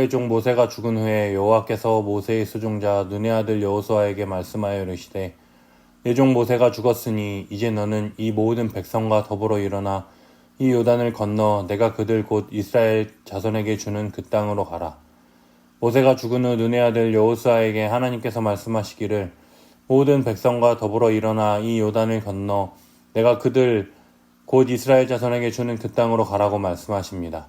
여호와의 종 모세가 죽은 후에 여호와께서 모세의 수종자 눈의 아들 여호수아에게 말씀하여 이르시되 내 종 모세가 죽었으니 이제 너는 이 모든 백성과 더불어 일어나 이 요단을 건너 내가 그들 곧 이스라엘 자손에게 주는 그 땅으로 가라. 모세가 죽은 후 눈의 아들 여호수아에게 하나님께서 말씀하시기를 모든 백성과 더불어 일어나 이 요단을 건너 내가 그들 곧 이스라엘 자손에게 주는 그 땅으로 가라고 말씀하십니다.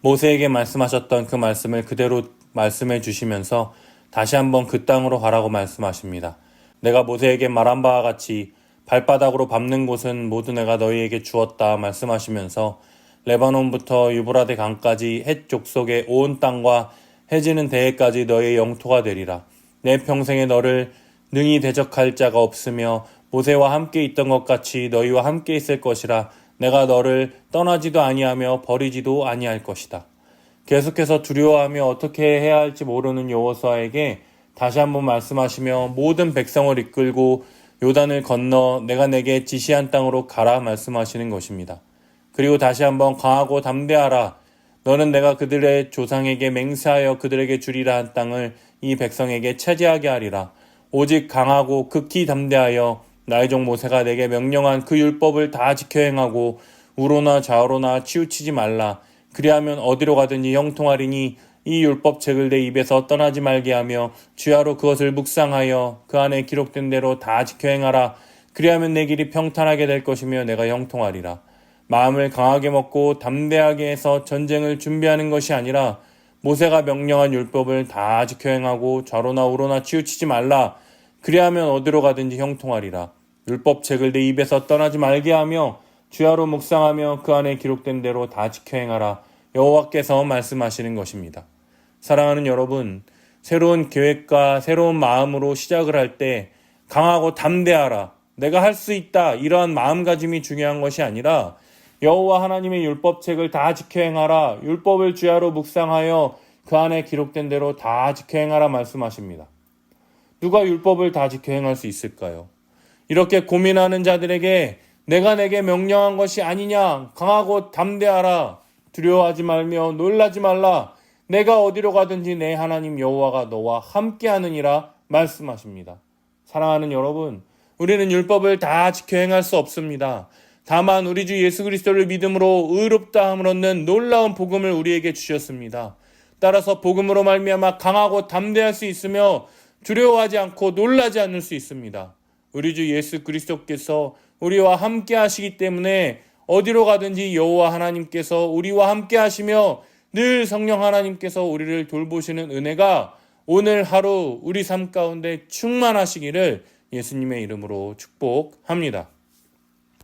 모세에게 말씀하셨던 그 말씀을 그대로 말씀해 주시면서 다시 한번 그 땅으로 가라고 말씀하십니다. 내가 모세에게 말한 바와 같이 발바닥으로 밟는 곳은 모두 내가 너희에게 주었다 말씀하시면서 레바논부터 유브라데 강까지 해쪽 속의 온 땅과 해지는 대해까지 너희의 영토가 되리라. 내 평생에 너를 능히 대적할 자가 없으며 모세와 함께 있던 것 같이 너희와 함께 있을 것이라 내가 너를 떠나지도 아니하며 버리지도 아니할 것이다. 계속해서 두려워하며 어떻게 해야 할지 모르는 여호수아에게 다시 한번 말씀하시며 모든 백성을 이끌고 요단을 건너 내가 내게 지시한 땅으로 가라 말씀하시는 것입니다. 그리고 다시 한번 강하고 담대하라. 너는 내가 그들의 조상에게 맹세하여 그들에게 주리라 한 땅을 이 백성에게 차지하게 하리라. 오직 강하고 극히 담대하여 나의 종 모세가 내게 명령한 그 율법을 다 지켜 행하고 우로나 좌우로나 치우치지 말라. 그리하면 어디로 가든지 형통하리니 이 율법책을 내 입에서 떠나지 말게 하며 주야로 그것을 묵상하여 그 안에 기록된 대로 다 지켜 행하라. 그리하면 내 길이 평탄하게 될 것이며 내가 형통하리라. 마음을 강하게 먹고 담대하게 해서 전쟁을 준비하는 것이 아니라 모세가 명령한 율법을 다 지켜 행하고 좌로나 우로나 치우치지 말라. 그리하면 어디로 가든지 형통하리라. 율법책을 내 입에서 떠나지 말게 하며 주야로 묵상하며 그 안에 기록된 대로 다 지켜 행하라. 여호와께서 말씀하시는 것입니다. 사랑하는 여러분, 새로운 계획과 새로운 마음으로 시작을 할 때 강하고 담대하라. 내가 할 수 있다. 이러한 마음가짐이 중요한 것이 아니라 여호와 하나님의 율법책을 다 지켜 행하라. 율법을 주야로 묵상하여 그 안에 기록된 대로 다 지켜 행하라 말씀하십니다. 누가 율법을 다 지켜 행할 수 있을까요? 이렇게 고민하는 자들에게 내가 내게 명령한 것이 아니냐 강하고 담대하라 두려워하지 말며 놀라지 말라 내가 어디로 가든지 내 하나님 여호와가 너와 함께하느니라 말씀하십니다. 사랑하는 여러분, 우리는 율법을 다 지켜 행할 수 없습니다. 다만 우리 주 예수 그리스도를 믿음으로 의롭다 함을 얻는 놀라운 복음을 우리에게 주셨습니다. 따라서 복음으로 말미암아 강하고 담대할 수 있으며 두려워하지 않고 놀라지 않을 수 있습니다. 우리 주 예수 그리스도께서 우리와 함께 하시기 때문에 어디로 가든지 여호와 하나님께서 우리와 함께 하시며 늘 성령 하나님께서 우리를 돌보시는 은혜가 오늘 하루 우리 삶 가운데 충만하시기를 예수님의 이름으로 축복합니다.